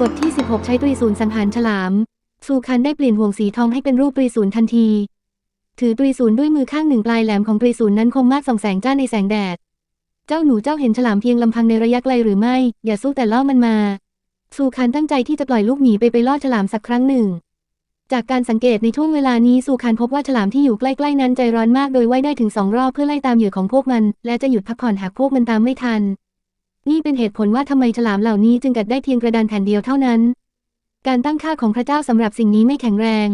บทที่ 16 ใช้ตรีศูนย์สังหารฉลาม ซูคันได้เปลี่ยนห่วงสีทองให้เป็นรูปตรีศูนย์ทันที ถือตรีศูนย์ด้วยมือข้างหนึ่งปลายแหลมของตรีศูนย์นั้นคมมากส่องแสงจ้าในแสงแดด เจ้าหนูเจ้าเห็นฉลามเพียงลำพังในระยะไกลหรือไม่ อย่าสู้แต่ล่อมันมา ซูคันตั้งใจที่จะปล่อยลูกหมีไปไปล่อฉลามสักครั้งหนึ่ง จากการสังเกตในช่วงเวลานี้ซูคันพบว่าฉลามที่อยู่ใกล้ๆนั้นใจร้อนมากโดยว่ายได้ถึงสองรอบเพื่อไล่ตามเหยื่อของพวกมัน และจะหยุดพักผ่อนหากพวกมันตามไม่ทัน นี่เป็นเหตุผลว่าทำไมฉลามเหล่านี้จึงกัดได้เพียงกระดานแผ่นเดียวเท่านั้น การตั้งค่าของพระเจ้าสำหรับสิ่งนี้ไม่แข็งแรง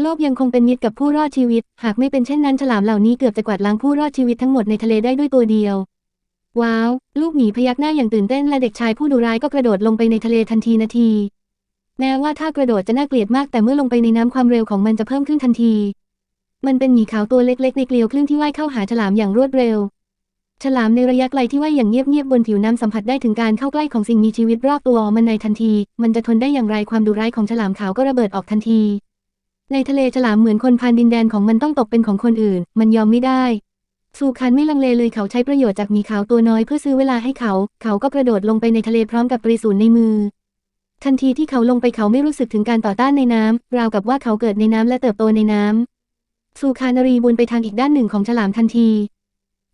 โลกยังคงเป็นมิตรกับผู้รอดชีวิต หากไม่เป็นเช่นนั้นฉลามเหล่านี้เกือบจะกวาดล้างผู้รอดชีวิตทั้งหมดในทะเลได้ด้วยตัวเดียว ว้าว ลูกหมีพยักหน้าอย่างตื่นเต้นและเด็กชายผู้ดุร้ายก็กระโดดลงไปในทะเลทันทีนาที แม้ว่าถ้ากระโดดจะน่าเกลียดมากแต่เมื่อลงไปในน้ำความเร็วของมันจะเพิ่มขึ้นทันที มันเป็นหมีขาวตัวเล็กๆ ในเกลียวคลื่นที่ว่ายเข้าหาฉลามอย่างรวดเร็ว ฉลามในระยะไกลที่ว่ายอย่างเงียบๆบนผิวน้ำสัมผัสได้ถึงการเข้าใกล้ของสิ่งมีชีวิตรอบตัวมันในทันที มันจะทนได้อย่างไรความดุร้ายของฉลามขาวก็ระเบิดออกทันที ในทะเลฉลามเหมือนคนพานดินแดนของมันต้องตกเป็นของคนอื่น มันยอมไม่ได้ซูคันไม่ลังเลเลยเขาใช้ประโยชน์จากหมีขาวตัวน้อยเพื่อซื้อเวลาให้เขา เขาก็กระโดดลงไปในทะเลพร้อมกับปรีศูนในมือ ทันทีที่เขาลงไปเขาไม่รู้สึกถึงการต่อต้านในน้ำราวกับว่าเขาเกิดในน้ำและเติบโตในน้ำซูคานารีบุนไปทางอีกด้านหนึ่งของฉลามทันที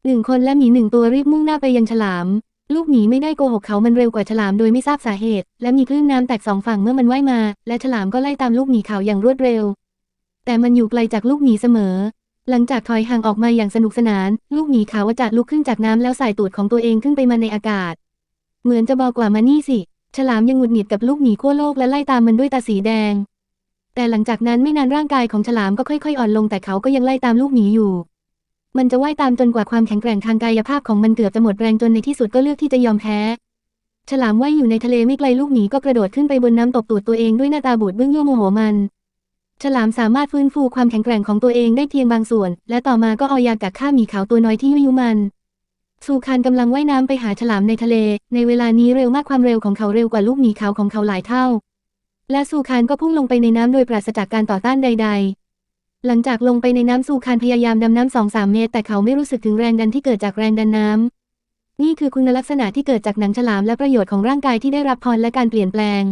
หนึ่งคนและหมีหนึ่งตัวรีบมุ่งหน้าไปยังฉลาม ลูกหมีไม่ได้โกหกเขามันเร็วกว่าฉลามโดยไม่ทราบสาเหตุ และมีคลื่นน้ำแตกสองฝั่งเมื่อมันว่ายมา และฉลามก็ไล่ตามลูกหมีขาวอย่างรวดเร็ว แต่มันอยู่ไกลจากลูกหมีเสมอ หลังจากถอยห่างออกมาอย่างสนุกสนาน ลูกหมีขาวจารย์ลุกขึ้นจากน้ำแล้วใส่ตูดของตัวเองขึ้นไปมาในอากาศ เหมือนจะบอกกว่ามานี่สิ ฉลามยังหงุดหงิดกับลูกหมีขั้วโลกและไล่ตามมันด้วยตาสีแดง แต่หลังจากนั้นไม่นานร่างกายของฉลามก็ค่อยๆ อ่อนลงแต่เขาก็ยังไล่ตามลูกหมีอยู่ มันจะว่ายตามจนกว่าความแข็งแกร่งทางกายภาพของมันเกือบจะหมดแรงจนในที่สุดก็เลือกที่จะยอมแพ้ ฉลามว่ายอยู่ในทะเลไม่ไกลลูกหมีก็กระโดดขึ้นไปบนน้ำตบตูดตัวเองด้วยหน้าตาบูดเบื้องยั่วโมโหมัน ฉลามสามารถฟื้นฟูความแข็งแกร่งของตัวเองได้เพียงบางส่วน และต่อมาก็เอายากักฆ่าหมีขาวตัวน้อยที่ยุยุมันซูคานกำลังว่ายน้ำไปหาฉลามในทะเล ในเวลานี้เร็วมากความเร็วของเขาเร็วกว่าลูกหมีขาวของเขาหลายเท่า และซูคานก็พุ่งลงไปในน้ำโดยปราศจากการต่อต้านใด ๆ หลังจากลงไปในน้ำซูคานพยายามดำน้ำสองสามเมตร แต่เขาไม่รู้สึกถึงแรงดันที่เกิดจากแรงดันน้ำ นี่คือคุณลักษณะที่เกิดจากหนังฉลามและประโยชน์ของร่างกายที่ได้รับพรและการเปลี่ยนแปลง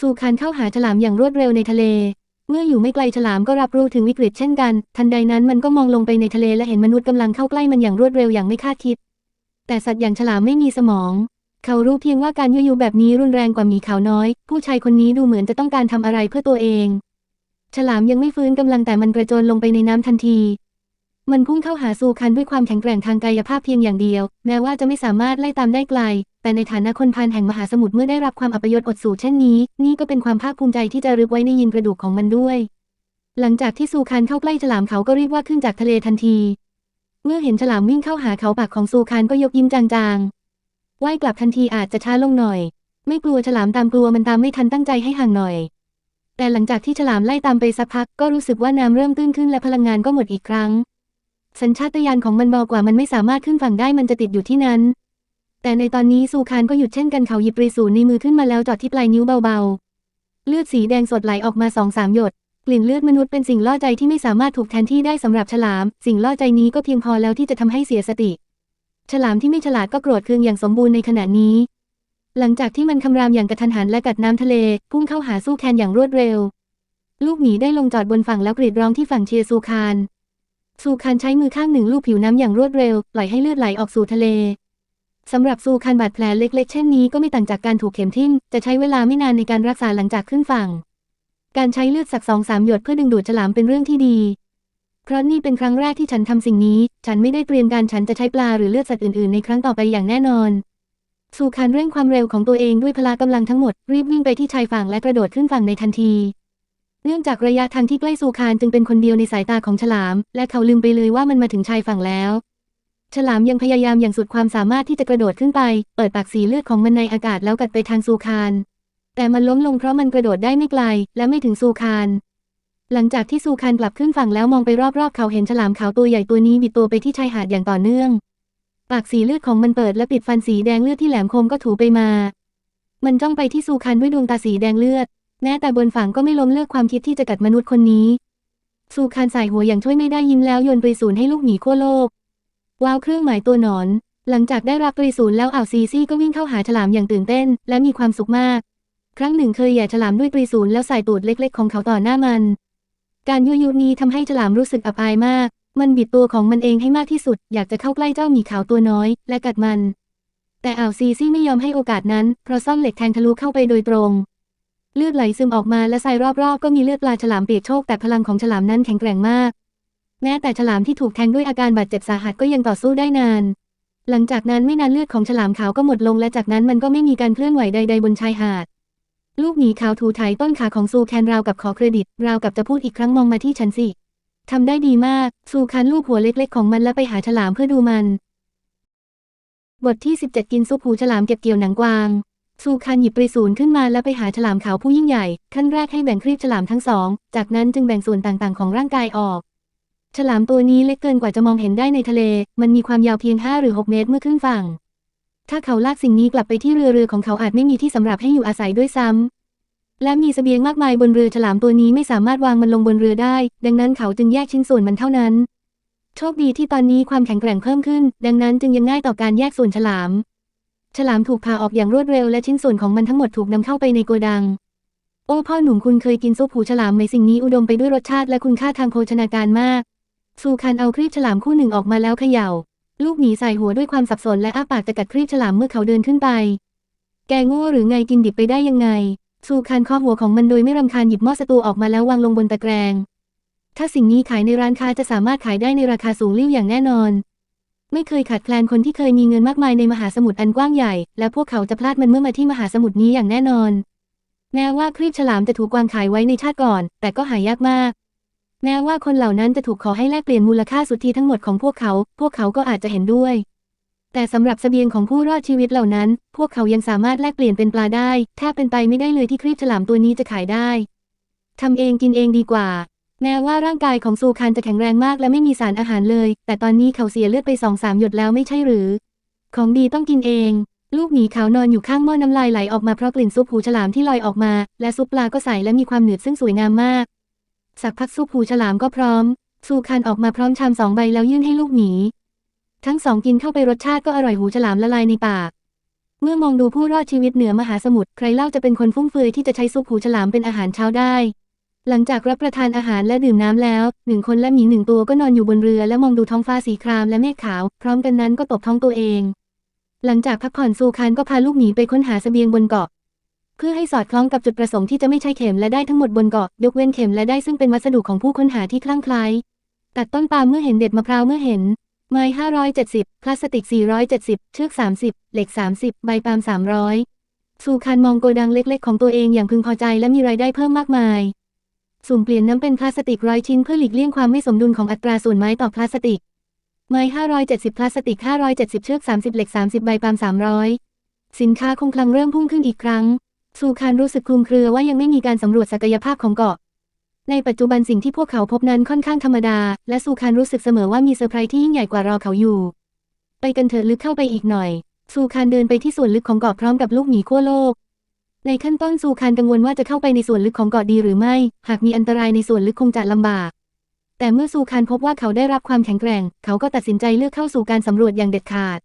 ซูคานเข้าหาฉลามอย่างรวดเร็วในทะเล เมื่ออยู่ไม่ไกลฉลามก็รับรู้ถึงวิกฤตเช่นกัน ทันใดนั้นมันก็มองลงไปในทะเลและเห็นมนุษย์กำลังเข้าใกล้มันอย่างรวดเร็วอย่างไม่คาดคิด แต่สัตว์อย่างฉลามไม่มีสมอง เขารู้เพียงว่าการยั่วยุแบบนี้รุนแรงกว่าหมีขาวน้อย ผู้ชายคนนี้ดูเหมือนจะต้องการทำอะไรเพื่อตัวเอง ฉลามยังไม่ฟื้นกำลังแต่มันกระโจนลงไปในน้ำทันที มันพุ่งเข้าหาซูคันด้วยความแข็งแกร่งทางกายภาพเพียงอย่างเดียว แม้ว่าจะไม่สามารถไล่ตามได้ไกล แต่ในฐานะคนพานแห่งมหาสมุทรเมื่อได้รับความอัปยศอดสูเช่นนี้ นี่ก็เป็นความภาคภูมิใจที่จะรึกไว้ในยินกระดูกของมันด้วย หลังจากที่ซูคันเข้าใกล้ฉลามเขาก็รีบว่าขึ้นจากทะเลทันที เมื่อเห็นฉลามวิ่งเข้าหาเขาปากของซูคันก็ยกยิ้มจางๆว่ายกลับทันทีอาจจะช้าลงหน่อย ไม่กลัวฉลามตามกลัวมันตามไม่ทันตั้งใจให้ห่างหน่อย แต่หลังจากที่ฉลามไล่ตามไปสักพักก็รู้สึกว่าน้ำเริ่มตื้นขึ้นและพลังงานก็หมดอีกครั้ง สัญชาตญาณของมันเบอกว่ามันไม่สามารถขึ้นฝั่งได้มันจะติดอยู่ที่นั้น แต่ในตอนนี้ซูคานก็หยุดเช่นกันเขาหยิบปรีศูนในมือขึ้นมาแล้วจอดที่ปลายนิ้วเบาๆ เลือดสีแดงสดไหลออกมาสองสามหยด กลิ่นเลือดมนุษย์เป็นสิ่งล่อใจที่ไม่สามารถถูกแทนที่ได้สำหรับฉลาม สิ่งล่อใจนี้ก็เพียงพอแล้วที่จะทำให้เสียสติ ฉลามที่ไม่ฉลาดก็โกรธเคืองอย่างสมบูรณ์ในขณะนี้ หลังจากที่มันคำรามอย่างกระทันหันและกัดน้ำทะเล พุ่งเข้าหาสู้แคนอย่างรวดเร็ว ลูกหมีได้ลงจอดบนฝั่งแล้วกรีดร้องที่ฝั่งเชียร์ซูคานซูคานใช้มือข้างหนึ่งลูบผิวน้ำอย่างรวดเร็ว ปล่อยให้เลือดไหลออกสู่ทะเลสำหรับซูคานบาดแผลเล็ก ๆ เช่นนี้ก็ไม่ต่างจากการถูกเข็มทิ่ม จะใช้เวลาไม่นานในการรักษาหลังจากขึ้นฝั่ง การใช้เลือดสักสองสามหยดเพื่อดึงดูดฉลามเป็นเรื่องที่ดี เพราะนี่เป็นครั้งแรกที่ฉันทำสิ่งนี้ ฉันไม่ได้เตรียมการฉันจะใช้ปลาหรือเลือดสัตว์อื่น ๆ ในครั้งต่อไปอย่างแน่นอน ซูคานเร่งความเร็วของตัวเองด้วยพละกำลังทั้งหมด รีบวิ่งไปที่ชายฝั่งและกระโดดขึ้นฝั่งในทันที เนื่องจากระยะทางที่ใกล้ซูคานจึงเป็นคนเดียวในสายตาของฉลาม และเขาลืมไปเลยว่ามันมาถึงชายฝั่งแล้ว ฉลามยังพยายามอย่างสุดความสามารถที่จะกระโดดขึ้นไป เปิดปากสีเลือดของมันในอากาศแล้วกัดไปทางซูคานแต่มันล้มลงเพราะมันกระโดดได้ไม่ไกล และไม่ถึงซูคานหลังจากที่ซูคานกลับขึ้นฝั่งแล้วมองไปรอบๆ เขาเห็นฉลามขาวตัวใหญ่ตัวนี้บิดตัวไปที่ชายหาดอย่างต่อเนื่อง ปากสีเลือดของมันเปิดและปิดฟันสีแดงเลือดที่แหลมคมก็ถูไปมา มันจ้องไปที่ซูคานด้วยดวงตาสีแดงเลือด แม้แต่บนฝั่งก็ไม่ล้มเลิกความคิดที่จะกัดมนุษย์คนนี้ ซูคานใส่หัวอย่างช่วยไม่ได้ยิ้มแล้วโยนปรีศูนย์ให้ลูกหมีขั้วโลก ว้าวเครื่องหมายตัวหนอน หลังจากได้รับปรีศูนย์แล้วอ่าวซีซี่ก็วิ่งเข้าหาฉลามอย่างตื่นเต้น และมีความสุขมาก ครั้งหนึ่งเคยแหย่ฉลามด้วยตรีศูนย์แล้วใส่ตูดเล็ก ๆ ของเขาต่อหน้ามัน การยั่วยุนี้ทำให้ฉลามรู้สึกอับอายมาก มันบิดตัวของมันเองให้มากที่สุด อยากจะเข้าใกล้เจ้าหมีขาวตัวน้อย และกัดมัน แต่อ่าวซีซี่ไม่ยอมให้โอกาสนั้น เพราะซ่อมเหล็กแทงทะลุเข้าไปโดยตรง เลือดไหลซึมออกมาและทรายรอบๆ ก็มีเลือดปลาฉลามเปียกโชกแต่พลังของฉลามนั้นแข็งแกร่งมาก แม้แต่ฉลามที่ถูกแทงด้วยอาการบาดเจ็บสาหัสก็ยังต่อสู้ได้นาน หลังจากนั้นไม่นานเลือดของฉลามขาวก็หมดลง และจากนั้นมันก็ไม่มีการเคลื่อนไหวใดๆบนชายหาด ลูกหมีขาวถูไถต้นขาของซูแคนราวกับขอเครดิต ราวกับจะพูดอีกครั้งมองมาที่ฉันสิ ทำได้ดีมาก ซูคันลูบหัวเล็กๆของมันและไปหาฉลามเพื่อดูมัน บทที่ 17 กินซุปหูฉลามเก็บเกี่ยวหนังกวาง ซูคันหยิบปริสูนขึ้นมาและไปหาฉลามขาวผู้ยิ่งใหญ่ ขั้นแรกให้แบ่งครีบฉลามทั้งสอง จากนั้นจึงแบ่งส่วนต่างๆ ของร่างกายออก ฉลามตัวนี้เล็กเกินกว่าจะมองเห็นได้ในทะเล มันมีความยาวเพียง 5 หรือ 6 เมตรเมื่อขึ้นฝั่ง ถ้าเขาลากสิ่งนี้กลับไปที่เรือเรือของเขาอาจไม่มีที่สำหรับให้อยู่อาศัยด้วยซ้ำ และมีเสบียงมากมายบนเรือฉลามตัวนี้ไม่สามารถวางมันลงบนเรือได้ ดังนั้นเขาจึงแยกชิ้นส่วนมันเท่านั้น โชคดีที่ตอนนี้ความแข็งแกร่งเพิ่มขึ้น ดังนั้นจึงยังง่ายต่อการแยกส่วนฉลาม ฉลามถูกพาออกอย่างรวดเร็วและชิ้นส่วนของมันทั้งหมดถูกนำเข้าไปในโกดัง โอ้พ่อหนุ่มคุณเคยกินซุปหูฉลามไหมสิ่งนี้อุดมไปด้วยรสชาติและคุณค่าทางโภชนาการมากซูคันเอาครีบฉลามคู่หนึ่งออกมาแล้วเขย่า ลูกหมีใส่หัวด้วยความสับสนและอ้าปากจะกัดครีบฉลามเมื่อเขาเดินขึ้นไป แกโง่หรือไงกินดิบไปได้ยังไง ซูคันข้อหัวของมันโดยไม่รำคาญหยิบหม้อสตูออกมาแล้ววางลงบนตะแกรง ถ้าสิ่งนี้ขายในร้านค้าจะสามารถขายได้ในราคาสูงลิ่วอย่างแน่นอน ไม่เคยขาดแคลนคนที่เคยมีเงินมากมายในมหาสมุทรอันกว้างใหญ่ และพวกเขาจะพลาดมันเมื่อมาที่มหาสมุทรนี้อย่างแน่นอน แม้ว่าครีบฉลามจะถูกวางขายไว้ในชาติก่อน แต่ก็หายากมาก แม้ว่าคนเหล่านั้นจะถูกขอให้แลกเปลี่ยนมูลค่าสุทธิทั้งหมดของพวกเขา พวกเขาก็อาจจะเห็นด้วย แต่สำหรับเสบียงของผู้รอดชีวิตเหล่านั้น พวกเขายังสามารถแลกเปลี่ยนเป็นปลาได้แทบเป็นไปไม่ได้เลยที่ครีบฉลามตัวนี้จะขายได้ทำเองกินเองดีกว่า แม้ว่าร่างกายของซูคันจะแข็งแรงมากและไม่มีสารอาหารเลย แต่ตอนนี้เขาเสียเลือดไปสองสามหยดแล้วไม่ใช่หรือ ของดีต้องกินเอง ลูกหมีขาวนอนอยู่ข้างหม้อน้ำลายไหลออกมาเพราะกลิ่นซุปหูฉลามที่ลอยออกมา และซุปปลาก็ใสและมีความหนืดซึ่งสวยงามมาก สักพักซุปหูฉลามก็พร้อม ซูคันออกมาพร้อมชามสองใบแล้วยื่นให้ลูกหมี ทั้งสองกินเข้าไปรสชาติก็อร่อยหูฉลามละลายในปาก เมื่อมองดูผู้รอดชีวิตเหนือมหาสมุทรใครเล่าจะเป็นคนฟุ่มเฟือยที่จะใช้ซุปหูฉลามเป็นอาหารเช้าได้ หลังจากรับประทานอาหารและดื่มน้ำแล้วหนึ่งคนและหมีหนึ่งตัวก็นอนอยู่บนเรือและมองดูท้องฟ้าสีครามและเมฆขาว พร้อมกันนั้นก็ตบท้องตัวเอง หลังจากพักผ่อนซูคานก็พาลูกหมีไปค้นหาเสบียงบนเกาะเพื่อให้สอดคล้องกับจุดประสงค์ที่จะไม่ใช่เข็มและได้ทั้งหมดบนเกาะยกเว้นเข็มและได้ซึ่งเป็นวัสดุของผู้ค้นหาที่คลั่งไคล้ตัดต้นปาล์มเมื่อเห็นเด็ดมะพร้าวเมื่อเห็น ไม้570 พลาสติก 470 เชือก 30 เหล็ก 30 ใบปาล์ม 300 สูคันมองโกดังเล็กๆ ของตัวเองอย่างพึงพอใจและมีรายได้เพิ่มมากมาย สุ่มเปลี่ยนน้ำเป็นพลาสติกร้อยชิ้นเพื่อหลีกเลี่ยงความไม่สมดุลของอัตราส่วนไม้ต่อพลาสติก ไม้ 570 พลาสติก 570 เชือก 30 เหล็ก 30 ใบปาล์ม 300 สินค้าคงคลังเริ่มพุ่งขึ้นอีกครั้ง สูคานรู้สึกคลุมเครือว่ายังไม่มีการสำรวจศักยภาพของเกาะ ในปัจจุบันสิ่งที่พวกเขาพบนั้นค่อนข้างธรรมดา และซูคานรู้สึกเสมอว่ามีเซอร์ไพรส์ที่ยิ่งใหญ่กว่ารอเขาอยู่ ไปกันเถิดลึกเข้าไปอีกหน่อย ซูคานเดินไปที่ส่วนลึกของเกาะพร้อมกับลูกหมีขั้วโลก ในขั้นต้นซูคานกังวลว่าจะเข้าไปในส่วนลึกของเกาะดีหรือไม่ หากมีอันตรายในส่วนลึกคงจะลำบาก แต่เมื่อซูคานพบว่าเขาได้รับความแข็งแกร่ง เขาก็ตัดสินใจเลือกเข้าสู่การสำรวจอย่างเด็ดขาด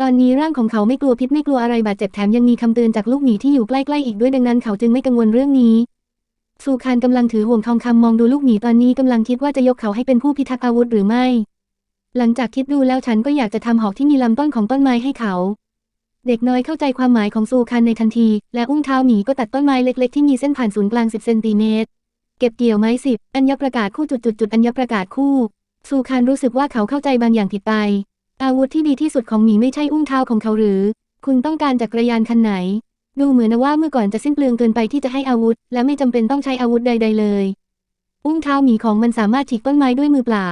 ตอนนี้ร่างของเขาไม่กลัวพิษไม่กลัวอะไรบาดเจ็บแถมยังมีคำเตือนจากลูกหมีที่อยู่ใกล้ๆอีกด้วยดังนั้นเขาจึงไม่กังวลเรื่องนี้ ซูคานกำลังถือห่วงทองคำมองดูลูกหมีตอนนี้กำลังคิดว่าจะยกเขาให้เป็นผู้พิทักษ์อาวุธหรือไม่ หลังจากคิดดูแล้วฉันก็อยากจะทำหอกที่มีลำต้นของต้นไม้ให้เขา เด็กน้อยเข้าใจความหมายของซูคานในทันที และอุ้งเท้าหมีก็ตัดต้นไม้เล็ก ๆ ที่มีเส้นผ่านศูนย์กลาง 10 เซนติเมตร เก็บเกี่ยวไม้สิบอัญญประกาศคู่จุดจุดจุดอัญญประกาศคู่ซูคานรู้สึกว่าเขาเข้าใจบางอย่างผิดไป อาวุธที่ดีที่สุดของหมีไม่ใช่อุ้งเท้าของเขาหรือ คุณต้องการจักรยานคันไหน ดูเหมือนว่าเมื่อก่อนจะสิ้นเปลืองเกินไปที่จะให้อาวุธ และไม่จำเป็นต้องใช้อาวุธใด ๆ เลย อุ้งเท้าหมีของมันสามารถฉีกต้นไม้ด้วยมือเปล่า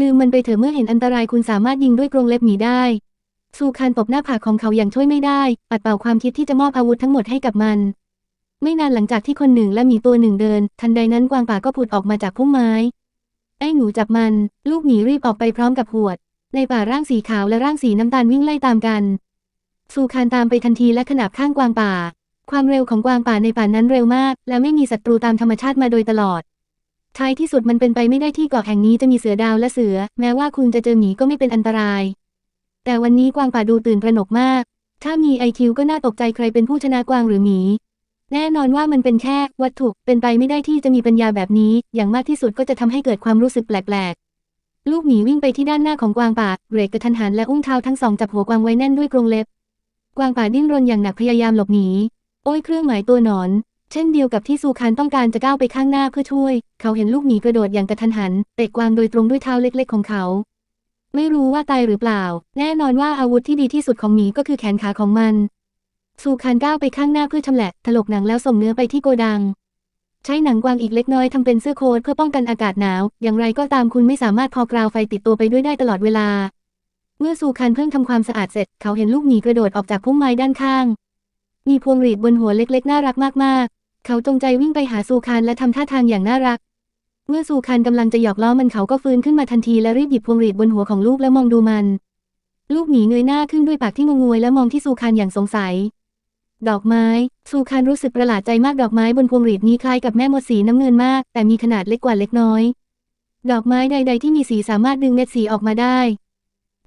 ลืมมันไปเถอะเมื่อเห็นอันตรายคุณสามารถยิงด้วยกรงเล็บหมีได้ซูคานตบหน้าผากของเขาอย่างช่วยไม่ได้ ปัดเป่าความคิดที่จะมอบอาวุธทั้งหมดให้กับมัน ไม่นานหลังจากที่คนหนึ่งและหมีตัวหนึ่งเดิน ทันใดนั้นกวางป่าก็ผุดออกมาจากพุ่มไม้ ไอ้หนูจับมัน ลูกหมีรีบออกไปพร้อมกับหวด ในป่าร่างสีขาวและร่างสีน้ำตาลวิ่งไล่ตามกัน ซูคานตามไปทันทีและขนาบข้างกวางป่า ความเร็วของกวางป่าในป่านั้นเร็วมาก และไม่มีศัตรูตามธรรมชาติมาโดยตลอด ท้ายที่สุดมันเป็นไปไม่ได้ที่เกาะแห่งนี้จะมีเสือดาวและเสือ แม้ว่าคุณจะเจอหมีก็ไม่เป็นอันตราย แต่วันนี้กวางป่าดูตื่นตระหนกมาก ถ้ามีไอคิวก็น่าตกใจใครเป็นผู้ชนะกวางหรือหมี แน่นอนว่ามันเป็นแค่วัตถุ เป็นไปไม่ได้ที่จะมีปัญญาแบบนี้ อย่างมากที่สุดก็จะทำให้เกิดความรู้สึกแปลกๆลูกหมีวิ่งไปที่ด้านหน้าของกวางป่าเบรกกระทันหันและอุ้งเท้าทั้งสองจับหัวกวางไว้แน่นด้วยกรงเล็บ กวางป่าดิ้นรนอย่างหนักพยายามหลบหนี โอ้ยเครื่องหมายตัวหนอน เช่นเดียวกับที่ซูคานต้องการจะก้าวไปข้างหน้าเพื่อช่วย เขาเห็นลูกหมีกระโดดอย่างกระทันหันเตะกวางโดยตรงด้วยเท้าเล็ก ๆ ของเขา ไม่รู้ว่าตายหรือเปล่า แน่นอนว่าอาวุธที่ดีที่สุดของหมีก็คือแขนขาของมัน ซูคานก้าวไปข้างหน้าเพื่อชำแหละถลกหนังแล้วส่งเนื้อไปที่โกดัง ใช้หนังกวางอีกเล็กน้อยทำเป็นเสื้อโค้ทเพื่อป้องกันอากาศหนาว อย่างไรก็ตามคุณไม่สามารถพอกราวไฟติดตัวไปด้วยได้ตลอดเวลา เมื่อซูคานเพิ่งทำความสะอาดเสร็จ เขาเห็นลูกหมีกระโดดออกจากพุ่มไม้ด้านข้าง มีพวงหรีดบนหัวเล็กๆ น่ารักมากๆ เขาจงใจวิ่งไปหาซูคานและทำท่าทางอย่างน่ารัก เมื่อซูคานกำลังจะหยอกล้อมันเขาก็ฟื้นขึ้นมาทันทีและรีบหยิบพวงหรีดบนหัวของลูกแล้วมองดูมัน ลูกหมีเงยหน้าขึ้นด้วยปากที่งงงวยและมองที่ซูคานอย่างสงสัย ดอกไม้ ซูคานรู้สึกประหลาดใจมากดอกไม้บนพวงหรีดนี้คล้ายกับแม่มดสีน้ำเงินมาก แต่มีขนาดเล็กกว่าเล็กน้อย ดอกไม้ใด ๆ ที่มีสีสามารถดึงเม็ดสีออกมาได้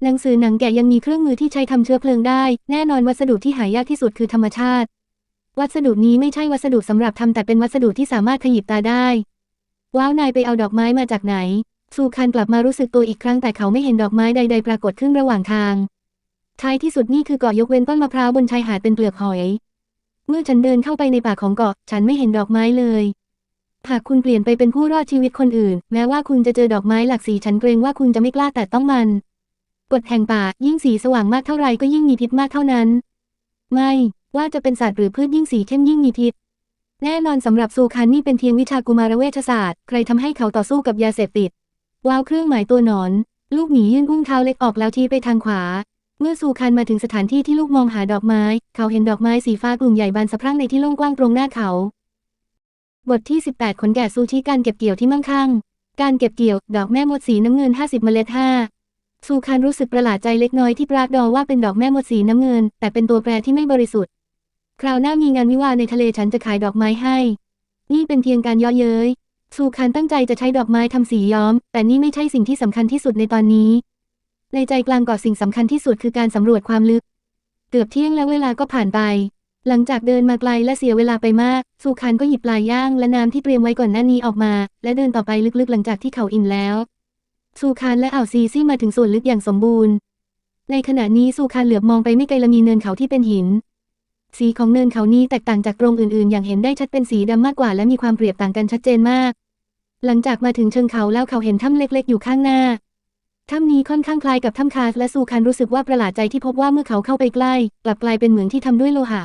หนังสือหนังแกะยังมีเครื่องมือที่ใช้ทำเชื้อเพลิงได้ แน่นอนวัสดุที่หายากที่สุดคือธรรมชาติ วัสดุนี้ไม่ใช่วัสดุสำหรับทำแต่เป็นวัสดุที่สามารถขยิบตาได้ ว้าวนายไปเอาดอกไม้มาจากไหนซูคานกลับมารู้สึกตัวอีกครั้งแต่เขาไม่เห็นดอกไม้ใด ๆ ปรากฏขึ้นระหว่างทาง ท้ายที่สุดนี่คือเกาะยกเว้นต้นมะพร้าวบนชายหาดเป็นเปลือกหอย เมื่อฉันเดินเข้าไปในป่าของเกาะ ฉันไม่เห็นดอกไม้เลยหากคุณเปลี่ยนไปเป็นผู้รอดชีวิตคนอื่น แม้ว่าคุณจะเจอดอกไม้หลากสีฉันเกรงว่าคุณจะไม่กล้าแต่ต้องมัน กฎแห่งป่า ยิ่งสีสว่างมากเท่าไรก็ยิ่งมีพิษมากเท่านั้น ไม่ว่าจะเป็นสัตว์หรือพืชยิ่งสีเข้มยิ่งมีพิษ แน่นอนสำหรับซูคานนี่เป็นเพียงวิชากุมารเวชศาสตร์ ใครทำให้เขาต่อสู้กับยาเสพติดว้าวเครื่องหมายตัวหนอน ลูกหมียื่นอุ้งเท้าเล็กออกแล้วชี้ไปทางขวา เมื่อซูคานมาถึงสถานที่ที่ลูกมองหาดอกไม้ เขาเห็นดอกไม้สีฟ้ากลุ่มใหญ่บานสะพรั่งในที่โล่งกว้างตรงหน้าเขา บทที่ 18 ขนแกะซูชิการเก็บเกี่ยวที่มั่งคั่ง การเก็บเกี่ยว ดอกแม่มดสีน้ำเงิน 50 เมล็ด 5 ซูคานรู้สึกประหลาดใจเล็กน้อยที่ปรากดอว่าเป็นดอกแม่มดสีน้ำเงิน แต่เป็นตัวแปรที่ไม่บริสุทธิ์ คราวหน้ามีงานวิวาในทะเลฉันจะขายดอกไม้ให้ นี่เป็นเพียงการย่อเย้ยซูคานตั้งใจจะใช้ดอกไม้ทำสีย้อม แต่นี่ไม่ใช่สิ่งที่สำคัญที่สุดในตอนนี้ ในใจกลางเกาะสิ่งสำคัญที่สุดคือการสำรวจความลึก เกือบเที่ยงแล้วเวลาก็ผ่านไป หลังจากเดินมาไกลและเสียเวลาไปมาก ซูคานก็หยิบปลาย่างและน้ำที่เตรียมไว้ก่อนหน้านี้ออกมา และเดินต่อไปลึกๆ หลังจากที่เขาอิ่มแล้ว ซูคานและอ่าวซีซี่มาถึงส่วนลึกอย่างสมบูรณ์ ในขณะนี้ซูคานเหลือบมองไปไม่ไกลละมีเนินเขาที่เป็นหิน สีของเนินเขานี้แตกต่างจากตรงอื่น ๆ อย่างเห็นได้ชัดเป็นสีดำมากกว่า และมีความเปรียบต่างกันชัดเจนมาก หลังจากมาถึงเชิงเขาแล้วเขาเห็นถ้ำเล็ก ๆ อยู่ข้างหน้า ถ้ำนี้ค่อนข้างคล้ายกับถ้ำคาสและซูคานรู้สึกว่าประหลาดใจที่พบว่าเมื่อเขาเข้าไปใกล้ กลับกลายเป็นเหมืองที่ทำด้วยโลหะ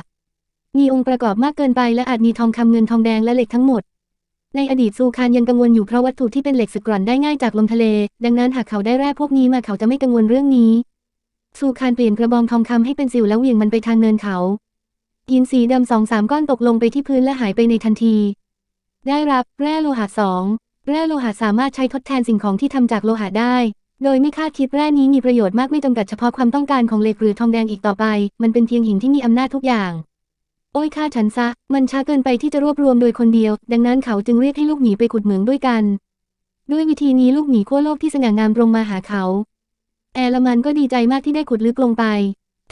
มีองค์ประกอบมากเกินไปและอาจมีทองคำเงินทองแดงและเหล็กทั้งหมด ในอดีตซูคานยังกังวลอยู่เพราะวัตถุที่เป็นเหล็กสึกกร่อนได้ง่ายจากลมทะเล ดังนั้นหากเขาได้แร่พวกนี้มาเขาจะไม่กังวลเรื่องนี้ ซูคานเปลี่ยนกระบองทองคำให้เป็นสิวแล้วเหวี่ยงมันไปทางเนินเขาหินสีดำสองสามก้อนตกลงไปที่พื้นและหายไปในทันที ได้รับแร่โลหะสองแร่โลหะสามารถใช้ทดแทนสิ่งของที่ทำจากโลหะได้ โดยไม่คาดคิดแร่นี้มีประโยชน์มากไม่จำกัดเฉพาะความต้องการของเหล็กหรือทองแดงอีกต่อไป มันเป็นเพียงหินที่มีอำนาจทุกอย่าง โอ้ยฆ่าฉันซะ มันช้าเกินไปที่จะรวบรวมโดยคนเดียว ดังนั้นเขาจึงเรียกให้ลูกหมีไปขุดเหมืองด้วยกัน ด้วยวิธีนี้ลูกหมีขั้วโลกที่สง่างามตรงมาหาเขา แอร์ลมันก็ดีใจมากที่ได้ขุดลึกลงไป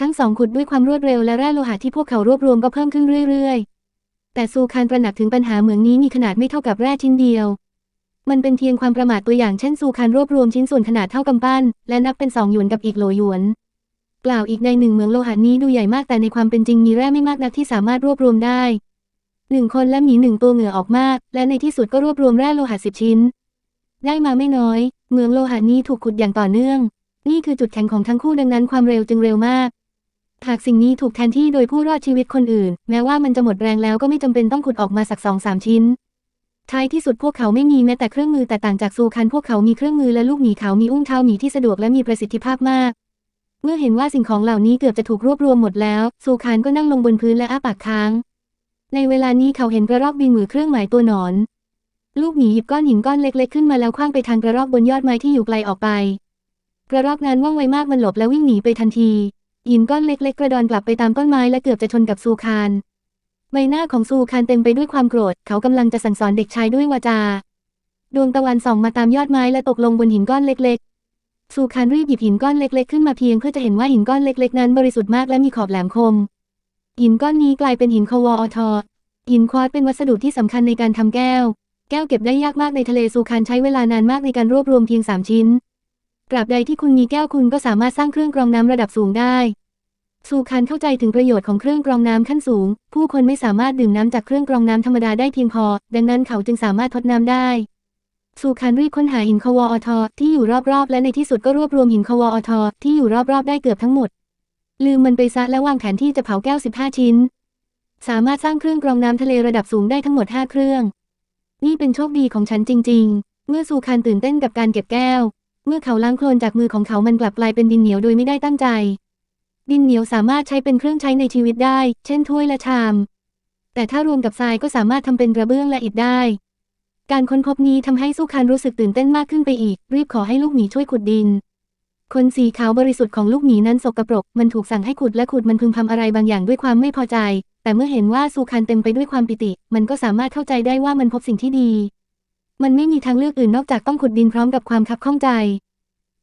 ทั้งสองขุดด้วยความรวดเร็วและแร่โลหะที่พวกเขารวบรวมก็เพิ่มขึ้นเรื่อยๆ แต่ซูคานตระหนักถึงปัญหาเหมืองนี้มีขนาดไม่เท่ากับแร่ชิ้นเดียว มันเป็นเพียงความประมาทตัวอย่างเช่นซูคานรวบรวมชิ้นส่วนขนาดเท่ากำปั้น และนับเป็นสองหยวนกับอีกโหลหยวน กล่าวอีกในหนึ่งเมืองโลหะนี้ดูใหญ่มากแต่ในความเป็นจริงมีแร่ไม่มากนักที่สามารถรวบรวมได้หนึ่งคนและหมีหนึ่งตัวเหงื่อออกมาก และในที่สุดก็รวบรวมแร่โลหะสิบชิ้น ได้มาไม่น้อย เมืองโลหะนี้ถูกขุดอย่างต่อเนื่อง นี่คือจุดแข็งของทั้งคู่ดังนั้นความเร็วจึงเร็วมากหากสิ่งนี้ถูกแทนที่โดยผู้รอดชีวิตคนอื่น แม้ว่ามันจะหมดแรงแล้วก็ไม่จำเป็นต้องขุดออกมาสักสองสามชิ้น ท้ายที่สุดพวกเขาไม่มีแม้แต่เครื่องมือแต่ต่างจากซูคันพวกเขามีเครื่องมือและลูกหมีเขามีอุ้งเท้าหมีที่สะดวกและมีประสิทธิภาพมาก มื่อเห็นว่าสิ่งของเหล่านี้เกือบจะถูกรวบรวมหมดแล้ว ซูคานก็นั่งลงบนพื้นและอ้าปากค้าง ในเวลานี้เขาเห็นกระรอกบินหมือเครื่องหมายตัวหนอน ลูกหมีหยิบก้อนหินก้อนเล็กๆขึ้นมาแล้วคว้างไปทางกระรอกบนยอดไม้ที่อยู่ไกลออกไป กระรอกนั้นว่องไวมากมันหลบและวิ่งหนีไปทันที หินก้อนเล็ก ๆ กระดอนกลับไปตามต้นไม้และเกือบจะชนกับซูคานใบหน้าของซูคานเต็มไปด้วยความโกรธ เขากำลังจะสั่งสอนเด็กชายด้วยวาจา ดวงตะวันส่องมาตามยอดไม้และตกลงบนหินก้อนเล็กๆ ซูคานรีบหยิบหินก้อนเล็กๆขึ้นมาเพียงเพื่อจะเห็นว่าหินก้อนเล็กๆนั้นบริสุทธิ์มากและมีขอบแหลมคม หินก้อนนี้กลายเป็นหินควออทอหินควอต์เป็นวัสดุที่สำคัญในการทำแก้ว แก้วเก็บได้ยากมากในทะเลซูคานใช้เวลานานมากในการรวบรวมเพียง3ชิ้นตราบใดที่คุณมีแก้วคุณก็สามารถสร้างเครื่องกรองน้ำระดับสูงได้ซูคานเข้าใจถึงประโยชน์ของเครื่องกรองน้ำขั้นสูง ผู้คนไม่สามารถดื่มน้ำจากเครื่องกรองน้ำธรรมดาได้เพียงพอ ดังนั้นเขาจึงสามารถทดน้ำได้ ซูคานรีบค้นหาหินควออทอที่อยู่รอบๆ และในที่สุดก็รวบรวมหินควออทอที่อยู่รอบๆ ได้เกือบทั้งหมด ลืมมันไปซะและวางแผนที่จะเผาแก้ว 15 ชิ้น สามารถสร้างเครื่องกรองน้ำทะเลระดับสูงได้ทั้งหมด 5 เครื่อง นี่เป็นโชคดีของฉันจริง ๆ เมื่อซูคานตื่นเต้นกับการเก็บแก้ว เมื่อเขาล้างโคลนจากมือของเขามันกลับกลายเป็นดินเหนียวโดยไม่ได้ตั้งใจ ดินเหนียวสามารถใช้เป็นเครื่องใช้ในชีวิตได้ เช่นถ้วยและชาม แต่ถ้ารวมกับทรายก็สามารถทำเป็นกระเบื้องและอิฐได้ การค้นพบนี้ทำให้สุคานรู้สึกตื่นเต้นมากขึ้นไปอีก รีบขอให้ลูกหมีช่วยขุดดินคนสีขาวบริสุทธิ์ของลูกหมีนั้นสกปรก มันถูกสั่งให้ขุดและขุดมันพึมพำอะไรบางอย่างด้วยความไม่พอใจ แต่เมื่อเห็นว่าสุคานเต็มไปด้วยความปิติ มันก็สามารถเข้าใจได้ว่ามันพบสิ่งที่ดี มันไม่มีทางเลือกอื่นนอกจากต้องขุดดินพร้อมกับความคับข้องใจ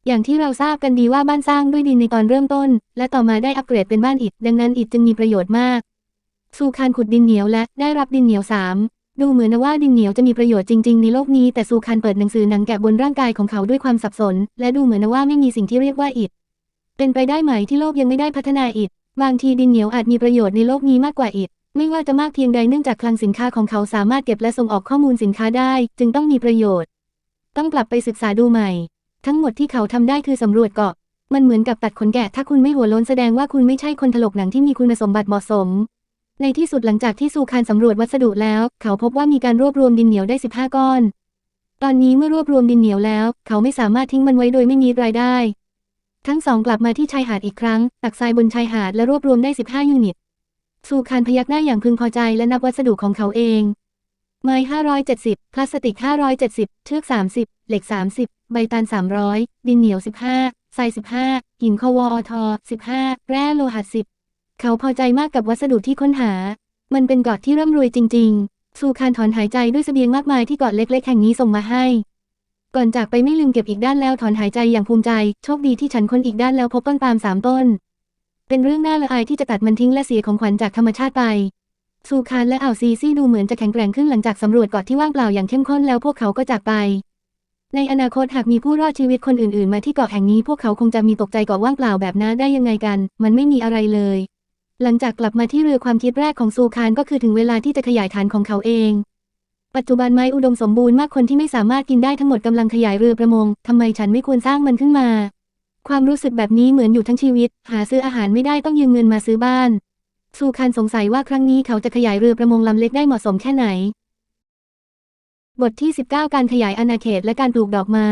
อย่างที่เราทราบกันดีว่าบ้านสร้างด้วยดินในตอนเริ่มต้น และต่อมาได้อัปเกรดเป็นบ้านอิฐ ดังนั้นอิฐจึงมีประโยชน์มาก ซูคานขุดดินเหนียวและได้รับดินเหนียวสาม ดูเหมือนนะว่าดินเหนียวจะมีประโยชน์จริง ๆ ในโลกนี้แต่ซูคานเปิดหนังสือหนังแกะบนร่างกายของเขาด้วยความสับสน และดูเหมือนนะว่าไม่มีสิ่งที่เรียกว่าอิฐ เป็นไปได้ไหมที่โลกยังไม่ได้พัฒนาอิฐบางทีดินเหนียวอาจมีประโยชน์ในโลกนี้มากกว่าอิฐไม่ว่าจะมากเพียงใดเนื่องจากคลังสินค้าของเขาสามารถเก็บและส่งออกข้อมูลสินค้าได้ จึงต้องมีประโยชน์ ต้องกลับไปศึกษาดูใหม่ ทั้งหมดที่เขาทำได้คือสำรวจเกาะ มันเหมือนกับตัดขนแกะ ถ้าคุณไม่หัวโล้นแสดงว่าคุณไม่ใช่คนถลกหนังที่มีคุณสมบัติเหมาะสม ในที่สุดหลังจากที่ซูคานสำรวจวัสดุแล้ว เขาพบว่ามีการรวบรวมดินเหนียวได้ 15 ก้อน ตอนนี้เมื่อรวบรวมดินเหนียวแล้ว เขาไม่สามารถทิ้งมันไว้โดยไม่มีรายได้ ทั้งสองกลับมาที่ชายหาดอีกครั้ง ตักทรายบนชายหาดและรวบรวมได้ 15 ยูนิต ซูคานพยักหน้าอย่างพึงพอใจและนับวัสดุของเขาเอง ไม้ 570 พลาสติก 570 เชือก 30 เหล็ก 30 ใบตาล 300 ดินเหนียว 15ทราย 15 หินควอทอ15 แร่โลหะ10 เขาพอใจมากกับวัสดุที่ค้นหา มันเป็นเกาะที่ร่ำรวยจริง ๆ ซูคานถอนหายใจด้วยเสบียงมากมายที่เกาะเล็ก ๆ แห่งนี้ส่งมาให้ ก่อนจากไปไม่ลืมเก็บอีกด้านแล้วถอนหายใจอย่างภูมิใจ โชคดีที่ฉันค้นอีกด้านแล้วพบต้นปาล์มสามต้น เป็นเรื่องน่าละอายที่จะตัดมันทิ้งและเสียของขวัญจากธรรมชาติไปซูคานและอ่าวซีซี่ดูเหมือนจะแข็งแกร่งขึ้นหลังจากสำรวจเกาะที่ว่างเปล่าอย่างเข้มข้นแล้วพวกเขาก็จากไป ในอนาคตหากมีผู้รอดชีวิตคนอื่นๆ มาที่เกาะแห่งนี้พวกเขาคงจะมีตกใจเกาะว่างเปล่าแบบนั้นได้ยังไงกัน มันไม่มีอะไรเลย หลังจากกลับมาที่เรือความคิดแรกของซูคานก็คือถึงเวลาที่จะขยายฐานของเขาเอง ปัจจุบันไม้อุดมสมบูรณ์มากคนที่ไม่สามารถกินได้ทั้งหมดกำลังขยายเรือประมงทำไมฉันไม่ควรสร้างมันขึ้นมา ความรู้สึกแบบนี้เหมือนอยู่ทั้งชีวิต หาซื้ออาหารไม่ได้ต้องยืมเงินมาซื้อบ้าน ซูคานสงสัยว่าครั้งนี้เขาจะขยายเรือประมงลำเล็กได้เหมาะสมแค่ไหน บทที่ 19 การขยายอาณาเขตและการปลูกดอกไม้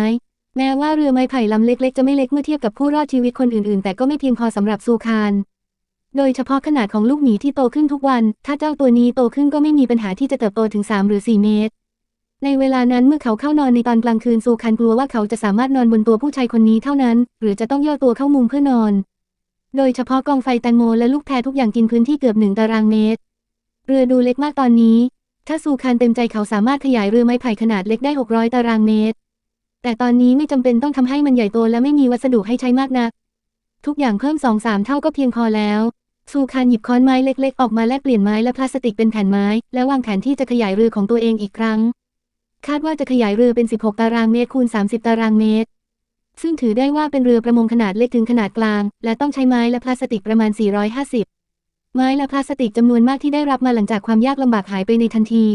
แม้ว่าเรือไม้ไผ่ลำเล็กๆ จะไม่เล็กเมื่อเทียบกับผู้รอดชีวิตคนอื่นๆ แต่ก็ไม่เพียงพอสำหรับซูคาน โดยเฉพาะขนาดของลูกหมีที่โตขึ้นทุกวัน ถ้าเจ้าตัวนี้โตขึ้นก็ไม่มีปัญหาที่จะเติบโตถึง 3 หรือ 4 เมตร ในเวลานั้นเมื่อเขาเข้านอนในตอนกลางคืนซูคานกลัวว่าเขาจะสามารถนอนบนตัวผู้ชายคนนี้เท่านั้น หรือจะต้องย่อตัวเข้ามุมเพื่อนอน โดยเฉพาะกองไฟแตงโมและลูกแพรทุกอย่างกินพื้นที่เกือบหนึ่งตารางเมตร เรือดูเล็กมากตอนนี้ ถ้าซูคานเต็มใจเขาสามารถขยายเรือไม้ไผ่ขนาดเล็กได้ 600 ตารางเมตร แต่ตอนนี้ไม่จำเป็นต้องทำให้มันใหญ่โตและไม่มีวัสดุให้ใช้มากนัก ทุกอย่างเพิ่มสองสามเท่าก็เพียงพอแล้ว ซูคานหยิบค้อนไม้เล็ก ๆ ออกมาแลกเปลี่ยนไม้และพลาสติกเป็นแผ่นไม้ และวางแผนที่จะขยายเรือของตัวเองอีกครั้ง คาดว่าจะขยายเรือเป็น 16 ตารางเมตรคูณ 30 ตารางเมตร ซึ่งถือได้ว่าเป็นเรือประมงขนาดเล็กถึงขนาดกลาง และต้องใช้ไม้และพลาสติกประมาณ 450 ไม้และพลาสติกจำนวนมากที่ได้รับมาหลังจากความยากลำบากหายไปในทันที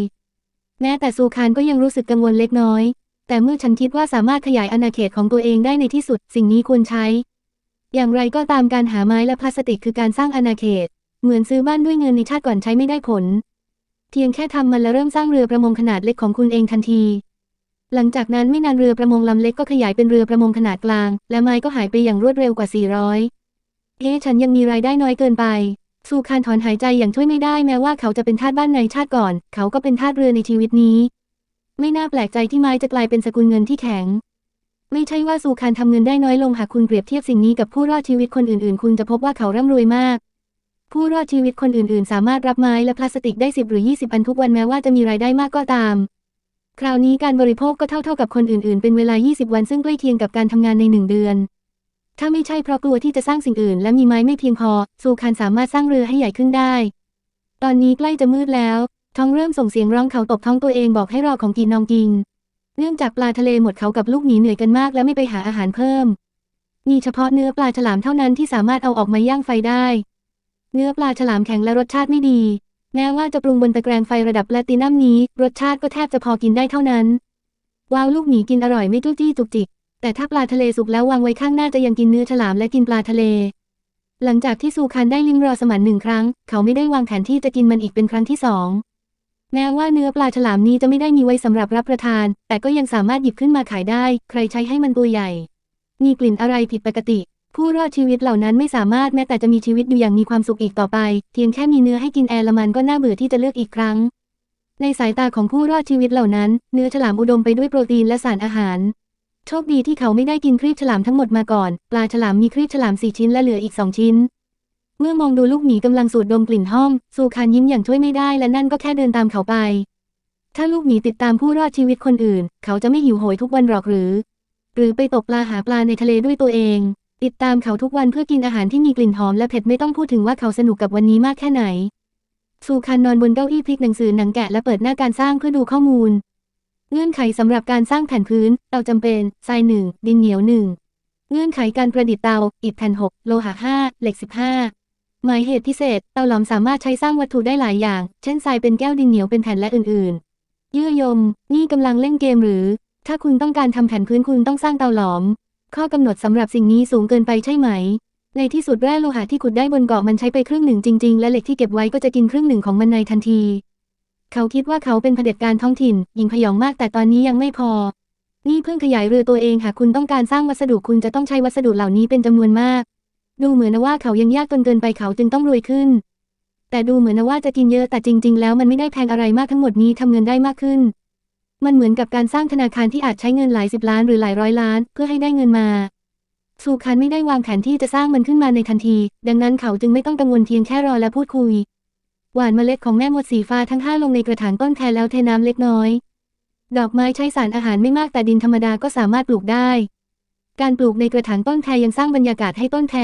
แม้แต่ซูคานก็ยังรู้สึกกังวลเล็กน้อย แต่เมื่อฉันคิดว่าสามารถขยายอาณาเขตของตัวเองได้ในที่สุด สิ่งนี้ควรใช้ อย่างไรก็ตามการหาไม้และพลาสติกคือการสร้างอาณาเขต เหมือนซื้อบ้านด้วยเงินในชาติก่อนใช้ไม่ได้ผล เพียงแค่ทำมันและเริ่มสร้างเรือประมงขนาดเล็กของคุณเองทันที หลังจากนั้นไม่นานเรือประมงลำเล็กก็ขยายเป็นเรือประมงขนาดกลาง และไม้ก็หายไปอย่างรวดเร็วกว่า 400 เอ๊ฉันยังมีรายได้น้อยเกินไปซูคานถอนหายใจอย่างช่วยไม่ได้แม้ว่าเขาจะเป็นทาสบ้านในชาติก่อน เขาก็เป็นทาสเรือในชีวิตนี้ ไม่น่าแปลกใจที่ไม้จะกลายเป็นสกุลเงินที่แข็ง ไม่ใช่ว่าซูคานทำเงินได้น้อยลงหากคุณเปรียบเทียบสิ่งนี้กับผู้รอดชีวิตคนอื่นๆ คุณจะพบว่าเขาร่ำรวยมาก ผู้รอดชีวิตคนอื่นๆ สามารถรับไม้และพลาสติกได้10หรือ20อันทุกวันแม้ว่าจะมีรายได้มากก็ตาม คราวนี้การบริโภคก็เท่าๆกับคนอื่นๆ เป็นเวลา 20 วันซึ่งใกล้เคียงกับการทำงานใน1เดือน ถ้าไม่ใช่เพราะกลัวที่จะสร้างสิ่งอื่น และมีไม้ไม่เพียงพอ ซูคานสามารถสร้างเรือให้ใหญ่ขึ้นได้ ตอนนี้ใกล้จะมืดแล้ว ท้องเริ่มส่งเสียงร้องเขาตบท้องตัวเองบอกให้รอของกินนองกิน เนื่องจากปลาทะเลหมดเขากับลูกหมีเหนื่อยกันมากและไม่ไปหาอาหารเพิ่ม มีเฉพาะเนื้อปลาฉลามเท่านั้นที่สามารถเอาออกมาย่างไฟได้ เนื้อปลาฉลามแข็งและรสชาติไม่ดี แม้ว่าจะปรุงบนตะแกรงไฟระดับแพลตินัมนี้ รสชาติก็แทบจะพอกินได้เท่านั้น ว้าวลูกหมีกินอร่อยไม่จู้จี้จุกจิก แต่ถ้าปลาทะเลสุกแล้ววางไว้ข้างหน้าจะยังกินเนื้อฉลามและกินปลาทะเล หลังจากที่ซูคันได้ลิ้มรอสมันหนึ่งครั้ง เขาไม่ได้วางแผนที่จะกินมันอีกเป็นครั้งที่สอง แม้ว่าเนื้อปลาฉลามนี้จะไม่ได้มีไว้สำหรับรับประทาน แต่ก็ยังสามารถหยิบขึ้นมาขายได้ ใครใช้ให้มันตัวใหญ่ มีกลิ่นอะไรผิดปกติ ผู้รอดชีวิตเหล่านั้นไม่สามารถแม้แต่จะมีชีวิตอยู่อย่างมีความสุขอีกต่อไป เพียงแค่มีเนื้อให้กินแอลมันก็น่าเบื่อที่จะเลือกอีกครั้ง ในสายตาของผู้รอดชีวิตเหล่านั้น เนื้อฉลามอุดมไปด้วยโปรตีนและสารอาหาร โชคดีที่เขาไม่ได้กินครีบฉลามทั้งหมดมาก่อน ปลาฉลามมีครีบฉลามสี่ชิ้นและเหลืออีกสองชิ้น เมื่อมองดูลูกหมีกำลังสูดดมกลิ่นห้อง ซูคานยิ้มอย่างช่วยไม่ได้และนั่นก็แค่เดินตามเขาไป ถ้าลูกหมีติดตามผู้รอดชีวิตคนอื่น เขาจะไม่หิวโหยทุกวันหรอกหรือ หรือไปตกปลาหาปลาในทะเลด้วยตัวเอง ติดตามเขาทุกวันเพื่อกินอาหารที่มีกลิ่นหอมและเผ็ดไม่ต้องพูดถึงว่าเขาสนุกกับวันนี้มากแค่ไหน ซูคานนอนบนเก้าอี้พลิกหนังสือหนังแกะและเปิดหน้าการสร้างเพื่อดูข้อมูล เงื่อนไขสำหรับการสร้างแผ่นพื้นเตาจำเป็นทรายหนึ่งดินเหนียวหนึ่งเงื่อนไขการประดิษฐ์เตาอิฐแผ่นหกโลหะห้าเหล็กสิบห้า หมายเหตุพิเศษ เตาหลอมสามารถใช้สร้างวัตถุได้หลายอย่าง เช่นทรายเป็นแก้วดินเหนียวเป็นแผ่นและอื่นๆ เยื่อยม นี่กำลังเล่นเกมหรือ ถ้าคุณต้องการทำแผ่นพื้นคุณต้องสร้างเตาหลอม ข้อกำหนดสำหรับสิ่งนี้สูงเกินไปใช่ไหม ในที่สุดแร่โลหะที่ขุดได้บนเกาะมันใช้ไปครึ่งหนึ่งจริงๆ และเหล็กที่เก็บไว้ก็จะกินครึ่งหนึ่งของมันในทันที เขาคิดว่าเขาเป็นเผด็จการท้องถิ่น ยิงพยองมากแต่ตอนนี้ยังไม่พอ นี่เพิ่งขยายเรือตัวเองหากคุณต้องการสร้างวัสดุคุณจะต้องใช้วัสดุเหล่านี้เป็นจำนวนมาก ดูเหมือนว่าเขายังยากจนเกินไปเขาจึงต้องรวยขึ้น แต่ดูเหมือนว่าจะกินเยอะแต่จริง ๆ แล้วมันไม่ได้แพงอะไรมากทั้งหมดนี้ทำเงินได้มากขึ้น มันเหมือนกับการสร้างธนาคารที่อาจใช้เงินหลายสิบล้านหรือหลายร้อยล้าน เพื่อให้ได้เงินมาซูคานไม่ได้วางแผนที่จะสร้างมันขึ้นมาในทันที ดังนั้นเขาจึงไม่ต้องกังวลเพียงแค่รอและพูดคุย หวานเมล็ดของแม่มดสีฟ้าทั้งห้าลงในกระถางต้นแครแล้วเทน้ำเล็กน้อย ดอกไม้ใช้สารอาหารไม่มากแต่ดินธรรมดาก็สามารถปลูกได้ การปลูกในกระถางต้นแครยังสร้างบรรยากาศให้ต้นแคร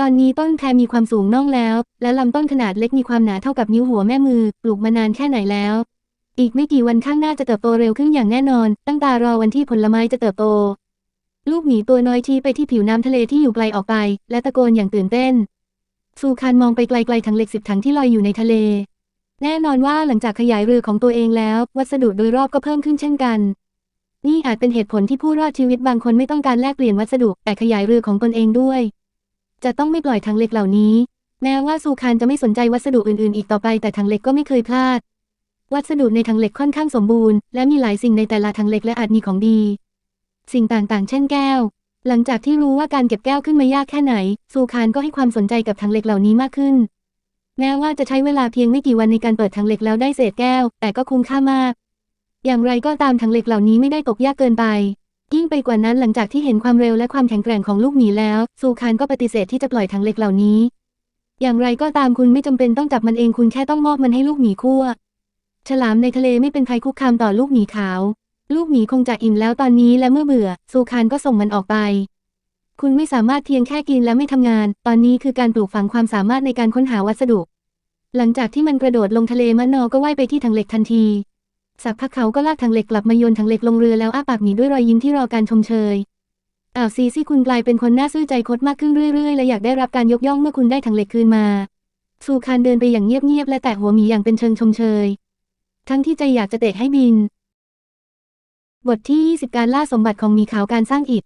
ตอนนี้ต้นแครมีความสูงน่องแล้ว และลำต้นขนาดเล็กมีความหนาเท่ากับนิ้วหัวแม่มือ ปลูกมานานแค่ไหนแล้ว อีกไม่กี่วันข้างหน้าจะเติบโตเร็วขึ้นอย่างแน่นอน ตั้งตารอวันที่ผลไม้จะเติบโต ลูกหมีตัวน้อยชี้ไปที่ผิวน้ำทะเลที่อยู่ไกลออกไป และตะโกนอย่างตื่นเต้น ซูคานมองไปไกลๆถังเหล็กสิบถังที่ลอยอยู่ในทะเล แน่นอนว่าหลังจากขยายเรือของตัวเองแล้ว วัสดุโดยรอบก็เพิ่มขึ้นเช่นกัน นี่อาจเป็นเหตุผลที่ผู้รอดชีวิตบางคนไม่ต้องการแลกเปลี่ยนวัสดุ แต่ขยายเรือของตนเองด้วย จะต้องไม่ปล่อยถังเหล็กเหล่านี้ แม้ว่าซูคานจะไม่สนใจวัสดุอื่นๆ อีกต่อไป แต่ถังเหล็กก็ไม่เคยพลาด วัสดุในถังเหล็กค่อนข้างสมบูรณ์ และมีหลายสิ่งในแต่ละถังเหล็กและอาจมีของดี สิ่งต่างๆ เช่นแก้ว หลังจากที่รู้ว่าการเก็บแก้วขึ้นมายากแค่ไหน ซูคานก็ให้ความสนใจกับถังเหล็กเหล่านี้มากขึ้น แม้ว่าจะใช้เวลาเพียงไม่กี่วันในการเปิดถังเหล็กแล้วได้เศษแก้ว แต่ก็คุ้มค่ามาก อย่างไรก็ตามถังเหล็กเหล่านี้ไม่ได้ตกยากเกินไป ยิ่งไปกว่านั้นหลังจากที่เห็นความเร็วและความแข็งแกร่งของลูกหมีแล้ว ซูคานก็ปฏิเสธที่จะปล่อยถังเหล็กเหล่านี้ อย่างไรก็ตามคุณไม่จำเป็นต้องจับมันเองคุณแค่ต้องมอบมันให้ลูกหมีคั่ว ฉลามในทะเลไม่เป็นภัยคุกคามต่อลูกหมีขาว ลูกหมีคงจะอิ่มแล้วตอนนี้และเมื่อเบื่อ ซูคานก็ส่งมันออกไป คุณไม่สามารถเพียงแค่กินและไม่ทำงาน ตอนนี้คือการปลูกฝังความสามารถในการค้นหาวัสดุ หลังจากที่มันกระโดดลงทะเลมะนอก็ว่ายไปที่ถังเหล็กทันที สักพักเขาก็ลากถังเหล็กกลับมาโยนถังเหล็กลงเรือแล้วอ้าปากหนีด้วยรอยยิ้มที่รอการชมเชยอ้าวซีซี่คุณกลายเป็นคนน่าซื่อใจคดมากขึ้นเรื่อยๆ และอยากได้รับการยกย่องเมื่อคุณได้ถังเหล็กคืนมา ซูคานเดินไปอย่างเงียบๆและแตะหัวหมีอย่างเป็นเชิงชมเชย ทั้งที่ใจอยากจะเตะให้บิน บทที่20การล่าสมบัติของหมีขาวการสร้างอิฐ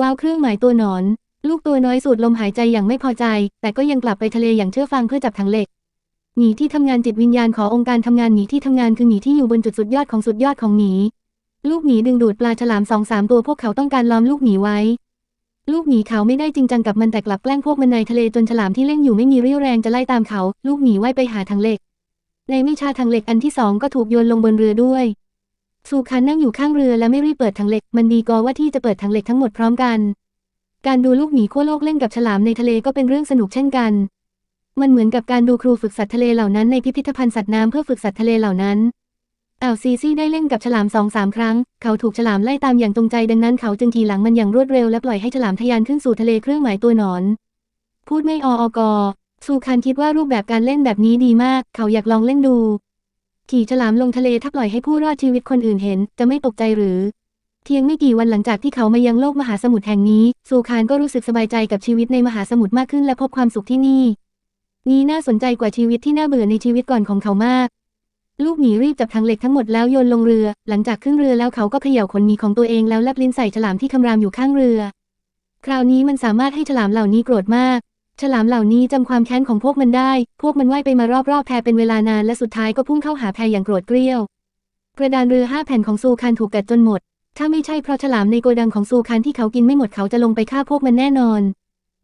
ว้าวเครื่องหมายตัวหนอน ลูกตัวน้อยสูดลมหายใจอย่างไม่พอใจ แต่ก็ยังกลับไปทะเลอย่างเชื่อฟังเพื่อจับถังเหล็ก หมีที่ทำงานจิตวิญญาณขอองค์การทำงานหมีที่ทำงานคือหมีที่อยู่บนจุดสุดยอดของสุดยอดของหมีลูกหมีดึงดูดปลาฉลามสองสามตัวพวกเขาต้องการล้อมลูกหมีไว้ ลูกหมีเขาไม่ได้จริงจังกับมันแต่กลับแกล้งพวกมันในทะเลจนฉลามที่เล่นอยู่ไม่มีเรี่ยวแรงจะไล่ตามเขา ลูกหมีว่ายไปหาถังเหล็ก ในไม่ช้าถังเหล็กอันที่สองก็ถูกโยนลงบนเรือด้วยซูคานนั่งอยู่ข้างเรือและไม่รีบเปิดถังเหล็ก มันดีกว่าที่จะเปิดถังเหล็กทั้งหมดพร้อมกัน การดูลูกหมีขั้วโลกเล่นกับฉลามในทะเลก็เป็นเรื่องสนุกเช่นกัน มันเหมือนกับการดูครูฝึกสัตว์ทะเลเหล่านั้นในพิพิธภัณฑ์สัตว์น้ำเพื่อฝึกสัตว์ทะเลเหล่านั้นแอ่าวซีซี่ได้เล่นกับฉลามสองสามครั้ง เขาถูกฉลามไล่ตามอย่างตรงใจดังนั้นเขาจึงขี่หลังมันอย่างรวดเร็วและปล่อยให้ฉลามทะยานขึ้นสู่ทะเลเครื่องหมายตัวหนอน พูดไม่ออกอซูคานคิดว่ารูปแบบการเล่นแบบนี้ดีมาก เขาอยากลองเล่นดู ขี่ฉลามลงทะเลถ้าปล่อยให้ผู้รอดชีวิตคนอื่นเห็น จะไม่ตกใจหรือ เพียงไม่กี่วันหลังจากที่เขามายังโลกมหาสมุทรแห่งนี้ ซูคานก็รู้สึกสบายใจกับชีวิตในมหาสมุทรมากขึ้นและพบความสุขที่นี่ นี้น่าสนใจกว่าชีวิตที่น่าเบื่อในชีวิตก่อนของเขามาก ลูกหมีรีบจับถังเหล็กทั้งหมดแล้วโยนลงเรือ หลังจากขึ้นเรือแล้วเขาก็เขย่าขนหมีของตัวเองแล้วแลบลิ้นใส่ฉลามที่คำรามอยู่ข้างเรือ คราวนี้มันสามารถให้ฉลามเหล่านี้โกรธมาก ฉลามเหล่านี้จำความแค้นของพวกมันได้ พวกมันว่ายไปมารอบๆแพเป็นเวลานานและสุดท้ายก็พุ่งเข้าหาแพอย่างโกรธเกรี้ยวกระดานเรือห้าแผ่นของซูคานถูกกัดจนหมด ถ้าไม่ใช่เพราะฉลามในโกดังของซูคานที่เขากินไม่หมดเขาจะลงไปฆ่าพวกมันแน่นอน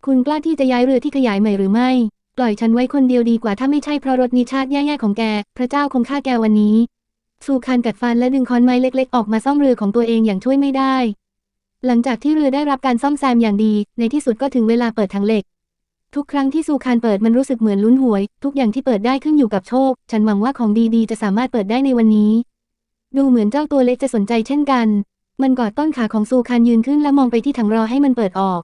คุณกล้าที่จะย้ายเรือที่ขยายใหม่หรือไม่ ปล่อยฉันไว้คนเดียวดีกว่าถ้าไม่ใช่เพราะรถนิชาติแย่ๆของแก พระเจ้าคงฆ่าแกวันนี้ซูคานกัดฟันและดึงค้อนไม้เล็ก ๆ ออกมาซ่อมเรือของตัวเองอย่างช่วยไม่ได้ หลังจากที่เรือได้รับการซ่อมแซมอย่างดี ในที่สุดก็ถึงเวลาเปิดถังเหล็ก ทุกครั้งที่ซูคานเปิดมันรู้สึกเหมือนลุ้นหวย ทุกอย่างที่เปิดได้ขึ้นอยู่กับโชค ฉันหวังว่าของดีๆ จะสามารถเปิดได้ในวันนี้ ดูเหมือนเจ้าตัวเล็กจะสนใจเช่นกัน มันกอดต้นขาของซูคานยืนขึ้นและมองไปที่ถังรอให้มันเปิดออก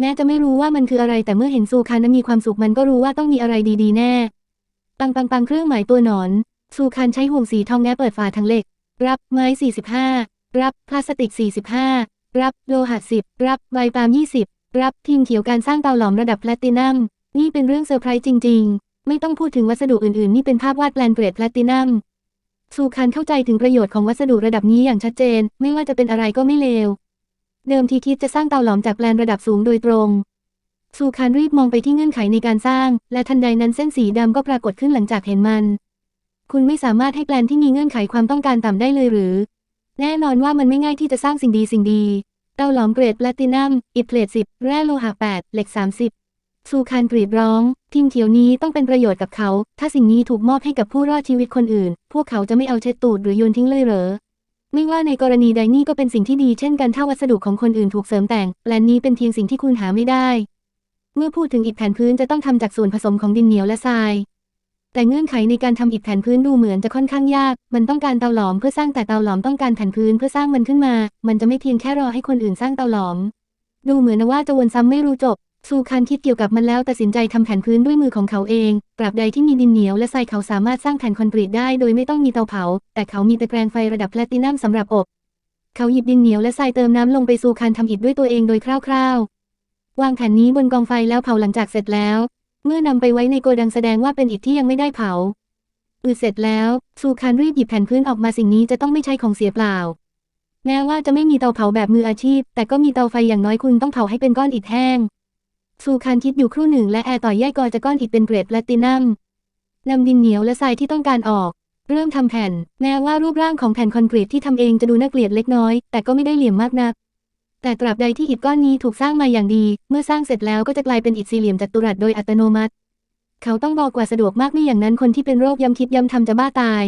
แม้จะไม่รู้ว่ามันคืออะไรแต่เมื่อเห็นซูคานนั้นมีความสุขมันก็รู้ว่าต้องมีอะไรดีๆ แน่ ปังปังปังเครื่องหมายตัวหนอน ซูคานใช้ห่วงสีทองแงเปิดฝาถังเหล็ก รับไม้ 45 รับพลาสติก 45 รับโลหะ10 รับใบปาล์ม20 รับพิมเขียวการสร้างเตาหลอมระดับแพลตินัม นี่เป็นเรื่องเซอร์ไพรส์จริง ๆ ไม่ต้องพูดถึงวัสดุอื่นๆ นี่เป็นภาพวาดแปลนเกรดแพลตินัม ซูคานเข้าใจถึงประโยชน์ของวัสดุระดับนี้อย่างชัดเจน ไม่ว่าจะเป็นอะไรก็ไม่เลว เดิมทีคิดจะสร้างเตาหลอมจากแปลนระดับสูงโดยตรง ซูคานรีบมองไปที่เงื่อนไขในการสร้าง และทันใดนั้นเส้นสีดำก็ปรากฏขึ้นหลังจากเห็นมัน คุณไม่สามารถให้แปลนที่มีเงื่อนไขความต้องการต่ำได้เลยหรือ แน่นอนว่ามันไม่ง่ายที่จะสร้างสิ่งดีสิ่งดี เตาหลอมเกรดแพลตินัมอิฐเพลท10 แร่โลหะ8เหล็ก 30 ซูคานกรีดร้องพิมเขียวนี้ต้องเป็นประโยชน์กับเขา ถ้าสิ่งนี้ถูกมอบให้กับผู้รอดชีวิตคนอื่น พวกเขาจะไม่เอาเช็ดตูดหรือโยนทิ้งเลยเหรอ ไม่ว่าในกรณีใดนี่ก็เป็นสิ่งที่ดีเช่นกันถ้าวัสดุของคนอื่นถูกเสริมแต่งแปลนนี้เป็นเพียงสิ่งที่คุณหาไม่ได้ เมื่อพูดถึงอิฐแผ่นพื้นจะต้องทำจากส่วนผสมของดินเหนียวและทราย แต่เงื่อนไขในการทำอิฐแผ่นพื้นดูเหมือนจะค่อนข้างยาก มันต้องการเตาหลอมเพื่อสร้างแต่เตาหลอมต้องการแผ่นพื้นเพื่อสร้างมันขึ้นมา มันจะไม่เพียงแค่รอให้คนอื่นสร้างเตาหลอม ดูเหมือนว่าจะวนซ้ำไม่รู้จบ ซูคานคิดเกี่ยวกับมันแล้วตัดสินใจทำแผ่นพื้นด้วยมือของเขาเองตราบใดที่มีดินเหนียวและทรายเขาสามารถสร้างแผ่นคอนกรีตได้โดยไม่ต้องมีเตาเผา แต่เขามีตะแกรงไฟระดับแพลตินัมสำหรับอบ เขาหยิบดินเหนียวและทรายเติมน้ำลงไปซูคานทำอิฐด้วยตัวเองโดยคร่าวๆ วางแผ่นนี้บนกองไฟแล้วเผาหลังจากเสร็จแล้ว เมื่อนำไปไว้ในโกดังแสดงว่าเป็นอิฐที่ยังไม่ได้เผาอืดเสร็จแล้วซูคานรีบหยิบแผ่นพื้นออกมาสิ่งนี้จะต้องไม่ใช่ของเสียเปล่า แม้ว่าจะไม่มีเตาเผาแบบมืออาชีพ แต่ก็มีเตาไฟอย่างน้อยคุณต้องเผาให้เป็นก้อนอิฐแห้ง ซูคานคิดอยู่ครู่หนึ่งและแอร์ต่อยแยกกอจะก้อนอิฐเป็นเกรดแพลตินัมนำดินเหนียวและทรายที่ต้องการออก เริ่มทำแผ่น แม้ว่ารูปร่างของแผ่นคอนกรีตที่ทำเองจะดูน่าเกลียดเล็กน้อย แต่ก็ไม่ได้เหลี่ยมมากนัก แต่ตราบใดที่อิฐก้อนนี้ถูกสร้างมาอย่างดี เมื่อสร้างเสร็จแล้วก็จะกลายเป็นอิฐสี่เหลี่ยมจัตุรัสโดยอัตโนมัติ เขาต้องบอกกว่าสะดวกมากไม่อย่างนั้นคนที่เป็นโรคย้ำคิดย้ำทำจะบ้าตาย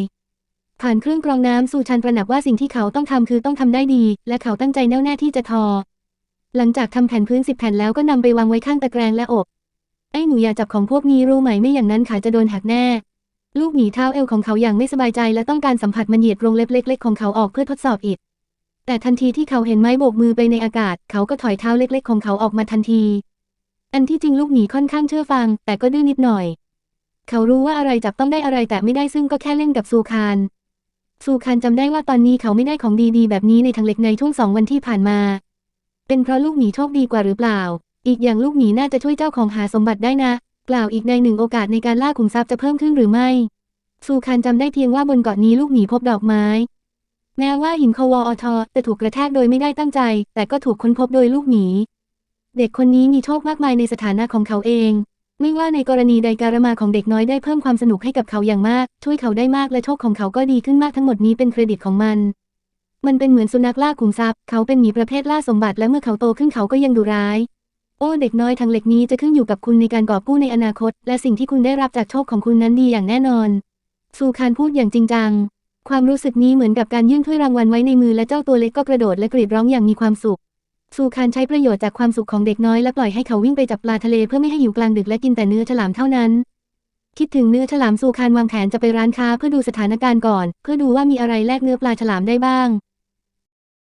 ผ่านเครื่องกรองน้ำสู่ชันตระหนักว่าสิ่งที่เขาต้องทำคือต้องทำได้ดี และเขาตั้งใจแน่วแน่ที่จะทอ หลังจากทำแผ่นพื้นสิบแผ่นแล้วก็นำไปวางไว้ข้างตะแกรงและอบ ไอ้หนูอย่าจับของพวกนี้รู้ไหมไม่อย่างนั้นขาจะโดนหักแน่ ลูกหมีเท้าเอวของเขาอย่างไม่สบายใจและต้องการสัมผัสมันเหยียดรงเล็บเล็ก ๆ ของเขาออกเพื่อทดสอบอิฐแต่ทันทีที่เขาเห็นไม้โบกมือไปในอากาศ เขาก็ถอยเท้าเล็ก ๆ ของเขาออกมาทันที อันที่จริงลูกหมีค่อนข้างเชื่อฟัง แต่ก็ดื้อนนิดหน่อย เขารู้ว่าอะไรจับต้องได้อะไรแต่ไม่ได้ซึ่งก็แค่เล่นกับซูคานซูคานจำได้ว่าตอนนี้เขาไม่ได้ของดีๆ แบบนี้ในทางเล็กในช่วงสองวันที่ผ่านมา เป็นเพราะลูกหมีโชคดีกว่าหรือเปล่า อีกอย่างลูกหมีน่าจะช่วยเจ้าของหาสมบัติได้นะ กล่าวอีกในหนึ่งโอกาสในการล่าขุมทรัพย์จะเพิ่มขึ้นหรือไม่ ซูคานจำได้เพียงว่าบนเกาะนี้ลูกหมีพบดอกไม้ แม้ว่าหินควอทจะถูกกระแทกโดยไม่ได้ตั้งใจ แต่ก็ถูกค้นพบโดยลูกหมี เด็กคนนี้มีโชคมากมายในสถานะของเขาเอง ไม่ว่าในกรณีใดการมาของเด็กน้อยได้เพิ่มความสนุกให้กับเขาอย่างมาก ช่วยเขาได้มากและโชคของเขาก็ดีขึ้นมากทั้งหมดนี้เป็นเครดิตของมัน มันเป็นเหมือนสุนัขล่าขุมทรัพย์ เขาเป็นหมีประเภทล่าสมบัติและเมื่อเขาโตขึ้นเขาก็ยังดุร้าย โอ้เด็กน้อยทางเหล็กนี้จะขึ้นอยู่กับคุณในการกอบกู้ในอนาคต และสิ่งที่คุณได้รับจากโชคของคุณนั้นดีอย่างแน่นอน ซูคานพูดอย่างจริงจัง ความรู้สึกนี้เหมือนกับการยื่นถ้วยรางวัลไว้ในมือและเจ้าตัวเล็กก็กระโดดและกรีดร้องอย่างมีความสุข ซูคานใช้ประโยชน์จากความสุขของเด็กน้อยและปล่อยให้เขาวิ่งไปจับปลาทะเลเพื่อไม่ให้หิวกลางดึกและกินแต่เนื้อฉลามเท่านั้นคิดถึงเนื้อฉลามซูคานวางแผนจะไปร้านค้าเพื่อดูสถานการณ์ก่อน เพื่อดูว่ามีอะไรแลกเนื้อปลาฉลามได้บ้าง